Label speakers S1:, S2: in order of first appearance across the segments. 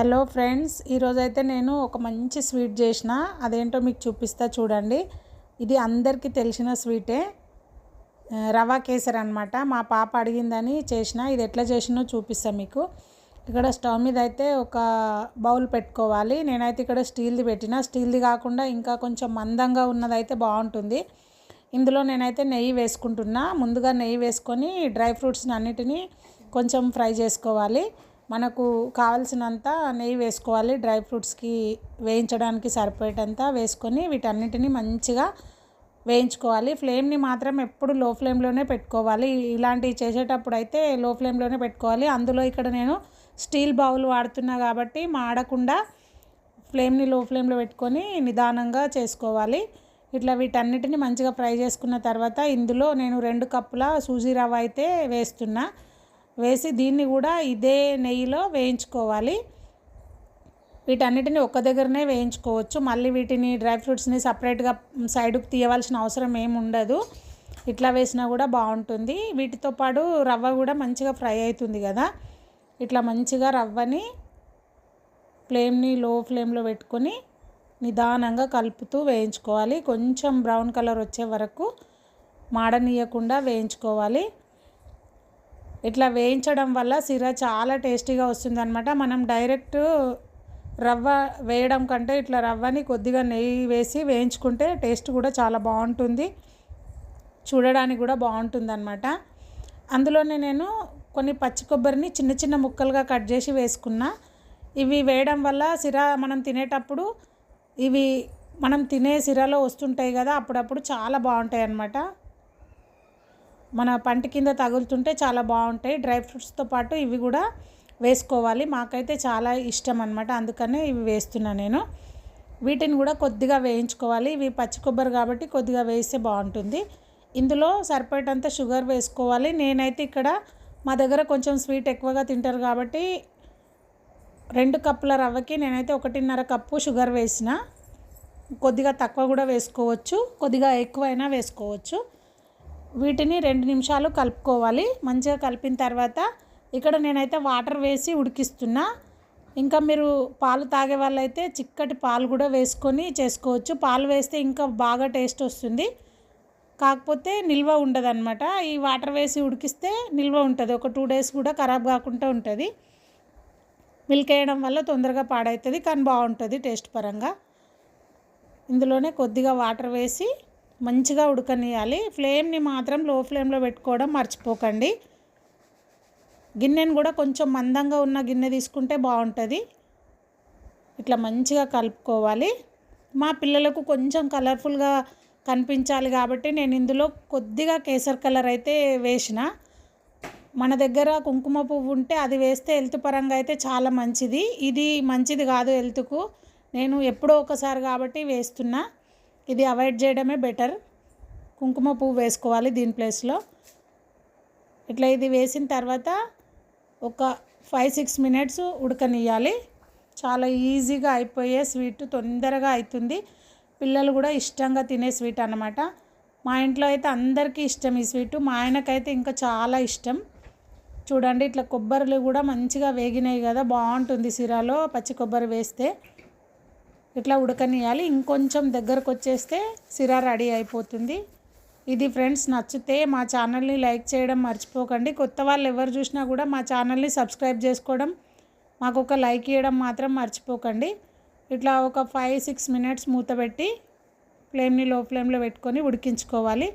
S1: Hello friends ఈరోజైతే నేను ఒక మంచి స్వీట్ చేసిన. అదేంటో మీకు చూపిస్తా చూడండి. ఇది అందరికీ తెలిసిన స్వీటే. రవా కేసర్ అనమాట మా పాప అడిగిందని చేసిన. ఇది ఎట్లా చేసినో చూపిస్తా మీకు. ఇక్కడ స్టవ్ మీద అయితే ఒక బౌల్ పెట్టుకోవాలి. నేనైతే ఇక్కడ స్టీల్ది పెట్టిన. స్టీల్ది కాకుండా ఇంకా కొంచెం మందంగా ఉన్నదైతే బాగుంటుంది. ఇందులో నేనైతే నెయ్యి వేసుకుంటున్నా. ముందుగా నెయ్యి వేసుకొని డ్రై ఫ్రూట్స్ని అన్నిటినీ కొంచెం ఫ్రై చేసుకోవాలి. మనకు కావలసినంత నెయ్యి వేసుకోవాలి. డ్రై ఫ్రూట్స్కి వేయించడానికి సరిపోయేటంత వేసుకొని వీటన్నిటిని మంచిగా వేయించుకోవాలి. ఫ్లేమ్ని మాత్రం ఎప్పుడు లో ఫ్లేమ్లోనే పెట్టుకోవాలి. ఇలాంటివి చేసేటప్పుడు అయితే లో ఫ్లేమ్లోనే పెట్టుకోవాలి. అందులో ఇక్కడ నేను స్టీల్ బౌల్ వాడుతున్నా కాబట్టి మాడకుండా ఫ్లేమ్ని లో ఫ్లేమ్లో పెట్టుకొని నిదానంగా చేసుకోవాలి. ఇట్లా వీటన్నిటిని మంచిగా ఫ్రై చేసుకున్న తర్వాత ఇందులో నేను రెండు కప్పుల సూజీ రవ్వ అయితే వేస్తున్నా. వేసి దీన్ని కూడా ఇదే నెయ్యిలో వేయించుకోవాలి. వీటన్నిటిని ఒక్క దగ్గరనే వేయించుకోవచ్చు. మళ్ళీ వీటిని డ్రై ఫ్రూట్స్ని సపరేట్గా సైడ్కి తీయవలసిన అవసరం ఏమి ఉండదు. ఇట్లా వేసినా కూడా బాగుంటుంది. వీటితో పాటు రవ్వ కూడా మంచిగా ఫ్రై అవుతుంది కదా. ఇట్లా మంచిగా రవ్వని ఫ్లేమ్ని లో ఫ్లేమ్లో పెట్టుకొని నిదానంగా కలుపుతూ వేయించుకోవాలి. కొంచెం బ్రౌన్ కలర్ వచ్చే వరకు మాడనీయకుండా వేయించుకోవాలి. ఇట్లా వేయించడం వల్ల సిర చాలా టేస్టీగా వస్తుందన్నమాట. మనం డైరెక్ట్ రవ్వ వేయడం కంటే ఇట్లా రవ్వని కొద్దిగా నెయ్యి వేసి వేయించుకుంటే టేస్ట్ కూడా చాలా బాగుంటుంది. చూడడానికి కూడా బాగుంటుంది అనమాట అందులోనే నేను కొన్ని పచ్చి కొబ్బరిని చిన్న చిన్న ముక్కలుగా కట్ చేసి వేసుకున్నా. ఇవి వేయడం వల్ల సిర మనం తినేటప్పుడు ఇవి మనం తినే సిరలో వస్తుంటాయి కదా అప్పుడప్పుడు చాలా బాగుంటాయి అన్నమాట మన పంట కింద తగులుతుంటే చాలా బాగుంటాయి. డ్రై ఫ్రూట్స్తో పాటు ఇవి కూడా వేసుకోవాలి. మాకైతే చాలా ఇష్టం అనమాట అందుకనే ఇవి వేస్తున్నా నేను. వీటిని కూడా కొద్దిగా వేయించుకోవాలి. ఇవి పచ్చి కొబ్బరి కాబట్టి కొద్దిగా వేస్తే బాగుంటుంది. ఇందులో సరిపోయేటంత షుగర్ వేసుకోవాలి. నేనైతే ఇక్కడ మా దగ్గర కొంచెం స్వీట్ ఎక్కువగా తింటారు కాబట్టి రెండు కప్పుల రవ్వకి నేనైతే ఒకటిన్నర కప్పు షుగర్ వేసిన. కొద్దిగా తక్కువ కూడా వేసుకోవచ్చు. కొద్దిగా ఎక్కువైనా వేసుకోవచ్చు. వీటిని రెండు నిమిషాలు కలుపుకోవాలి. మంచిగా కలిపిన తర్వాత ఇక్కడ నేనైతే వాటర్ వేసి ఉడికిస్తున్నా. ఇంకా మీరు పాలు తాగే వాళ్ళైతే చిక్కటి పాలు కూడా వేసుకొని చేసుకోవచ్చు. పాలు వేస్తే ఇంకా బాగా టేస్ట్ వస్తుంది. కాకపోతే నిల్వ ఉండదన్నమాట. ఈ వాటర్ వేసి ఉడికిస్తే నిల్వ ఉంటుంది. ఒక టూ డేస్ కూడా ఖరాబ్ కాకుండా ఉంటుంది. మిల్క్ వేయడం వల్ల తొందరగా పాడవుతుంది కానీ బాగుంటుంది టేస్ట్ పరంగా. ఇందులోనే కొద్దిగా వాటర్ వేసి మంచిగా ఉడకనియాలి ఫ్లేమ్ని మాత్రం లో ఫ్లేమ్లో పెట్టుకోవడం మర్చిపోకండి. గిన్నెను కూడా కొంచెం మందంగా ఉన్న గిన్నె తీసుకుంటే బాగుంటుంది. ఇట్లా మంచిగా కలుపుకోవాలి. మా పిల్లలకు కొంచెం కలర్ఫుల్గా కనిపించాలి కాబట్టి నేను ఇందులో కొద్దిగా కేసర్ కలర్ అయితే వేసిన. మన దగ్గర కుంకుమ పువ్వు ఉంటే అది వేస్తే హెల్త్ పరంగా అయితే చాలా మంచిది. ఇది మంచిది కాదు హెల్త్కు. నేను ఎప్పుడో ఒకసారి కాబట్టి వేస్తున్నా. ఇది అవాయిడ్ చేయడమే బెటర్. కుంకుమ పువ్వు వేసుకోవాలి దీని ప్లేస్లో. ఇట్లా ఇది వేసిన తర్వాత ఒక ఫైవ్ సిక్స్ మినిట్స్ ఉడకనియాలి చాలా ఈజీగా అయిపోయే స్వీట్ తొందరగా అవుతుంది పిల్లలు కూడా ఇష్టంగా తినే స్వీట్ అన్నమాట. మా ఇంట్లో అయితే అందరికీ ఇష్టం ఈ స్వీట్. మా ఆయనకైతే ఇంకా చాలా ఇష్టం. చూడండి ఇట్లా కొబ్బరిలు కూడా మంచిగా వేగినాయి కదా. బాగుంటుంది సిరాలో పచ్చి కొబ్బరి వేస్తే. ఇట్లా ఉడకనియాలి ఇంకొంచెం దగ్గరకు వచ్చేస్తే సిరా రెడీ అయిపోతుంది. ఇది ఫ్రెండ్స్ నచ్చితే మా ఛానల్ని లైక్ చేయడం మర్చిపోకండి. కొత్త వాళ్ళు ఎవరు చూసినా కూడా మా ఛానల్ని సబ్స్క్రైబ్ చేసుకోవడం మాకు ఒక లైక్ ఇవ్వడం మాత్రం మర్చిపోకండి. ఇట్లా ఒక ఫైవ్ సిక్స్ మినిట్స్ మూత పెట్టి ఫ్లేమ్ని లో ఫ్లేమ్లో పెట్టుకొని ఉడికించుకోవాలి.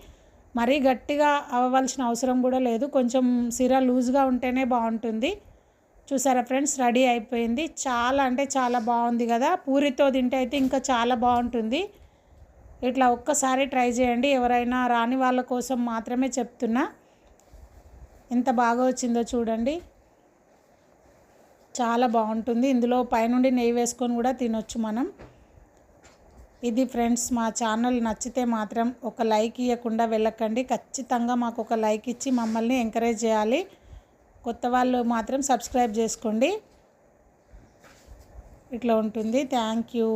S1: మరీ గట్టిగా అవ్వవలసిన అవసరం కూడా లేదు. కొంచెం సిరా లూజ్గా ఉంటేనే బాగుంటుంది. చూసారా ఫ్రెండ్స్? రెడీ అయిపోయింది. చాలా అంటే చాలా బాగుంది కదా? పూరితో తింటే అయితే ఇంకా చాలా బాగుంటుంది. ఇట్లా ఒక్కసారి ట్రై చేయండి. ఎవరైనా రాని వాళ్ళ కోసం మాత్రమే చెప్తున్నా. ఎంత బాగా వచ్చిందో చూడండి. చాలా బాగుంటుంది. ఇందులో పైనుండి నెయ్యి వేసుకొని కూడా తినొచ్చు మనం. ఇది ఫ్రెండ్స్ మా ఛానల్ నచ్చితే మాత్రం ఒక లైక్ ఇవ్వకుండా వెళ్ళకండి. ఖచ్చితంగా మాకు ఒక లైక్ ఇచ్చి మమ్మల్ని ఎంకరేజ్ చేయాలి. కొత్త వాళ్ళు మాత్రం సబ్స్క్రైబ్ చేసుకోండి. ఇట్లా ఉంటుంది. Thank you